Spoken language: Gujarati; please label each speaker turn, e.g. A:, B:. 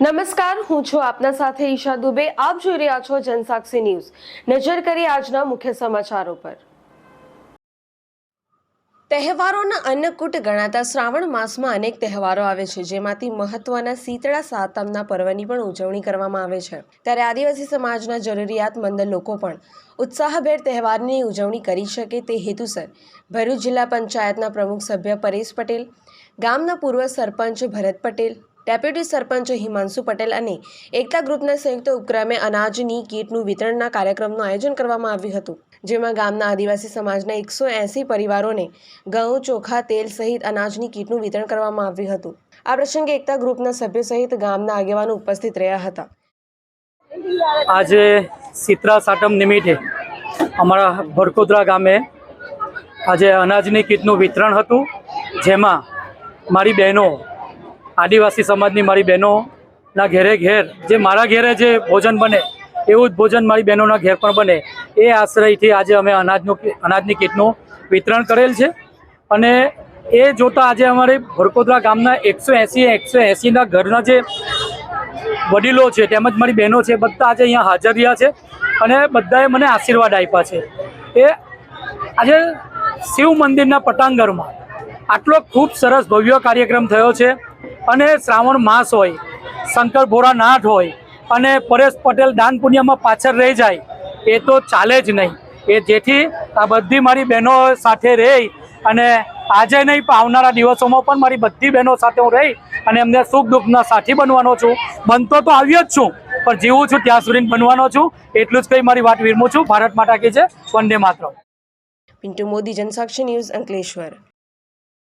A: નમસ્કાર, હું છું આપના સાથે ઈશા દુબે. આપ જોઈ રહ્યા છો જનસાક્ષી ન્યૂઝ. નજર કરી આજના મુખ્ય સમાચારો પર. તહેવારોના અન્નકૂટ ગણાતા શ્રાવણ માસમાં અનેક તહેવારો આવે છે, જેમાંથી મહત્વના શીતળા સાતમના પર્વની પણ ઉજવણી કરવામાં આવે છે. ત્યારે આદિવાસી સમાજના જરૂરિયાતમંદ લોકો પણ ઉત્સાહભેર તહેવારની ઉજવણી કરી શકે તે હેતુસર ભરૂચ જિલ્લા પંચાયતના પ્રમુખ સભ્ય પરેશ પટેલ, ગામના પૂર્વ સરપંચ ભરત પટેલ ડેપ્યુટી સરપંચ હિમાંશુ પટેલ અને એકતા ગ્રુપના સંયુક્ત ઉપક્રમે અનાજની કીટનું વિતરણના કાર્યક્રમનું આયોજન કરવામાં આવ્યું હતું, જેમાં ગામના આદિવાસી સમાજના એકસો એંસી પરિવારોને ઘઉં, ચોખા, તેલ સહિત અનાજની કીટનું વિતરણ કરવામાં આવ્યું હતું. આ પ્રસંગે એકતા ગ્રુપના સભ્યો સહિત ગામના આગેવાનો ઉપસ્થિત રહ્યા હતા.
B: આજે સિત્રા સાટમ નિમિત્તે અમારા ભડકોદરા ગામે આજે અનાજની કીટનું વિતરણ હતું, જેમાં મારી બહેનો આદિવાસી સમાજની મારી બહેનોના ઘેરે ઘેર જે મારા ઘેરે જે ભોજન બને, એવું જ ભોજન મારી બહેનોના ઘેર પણ બને. એ આશ્રયથી આજે અમે અનાજનું અનાજની કીટનું વિતરણ કરેલ છે. અને એ જોતાં આજે અમારે ભરકોદરા ગામના એકસો એંસી, એકસો એંસીના ઘરના જે વડીલો છે, તેમજ મારી બહેનો છે, બધા આજે અહીંયા હાજર રહ્યા છે અને બધાએ મને આશીર્વાદ આપ્યા છે. એ આજે શિવ મંદિરના પટાંગરમાં આટલો ખૂબ સરસ ભવ્ય કાર્યક્રમ થયો છે. અને શ્રાવણ માસ હોય, શંકર ભોળાનાથ હોય, અને પરેશ પટેલ દાન પુણ્યમાં પાછળ રહી જાય, એ તો ચાલે જ નહીં. એ જેથી આ બધી મારી બહેનો સાથે રહી અને આજે નહીં, પણ આવનારા દિવસોમાં પણ મારી બધી બહેનો સાથે હું રહી અને એમને સુખ દુઃખના સાથી બનવાનો છું. બનતો તો આવ્યો જ છું, પણ જીવું છું, ત્યાં સુધી બનવાનો છું. એટલું જ કંઈ મારી વાત વિરમું છું. ભારત માતા કી છે વંદે માત્ર
A: પિન્ટુ મોદી જનસાક્ષી ન્યૂઝ અંકલેશ્વર.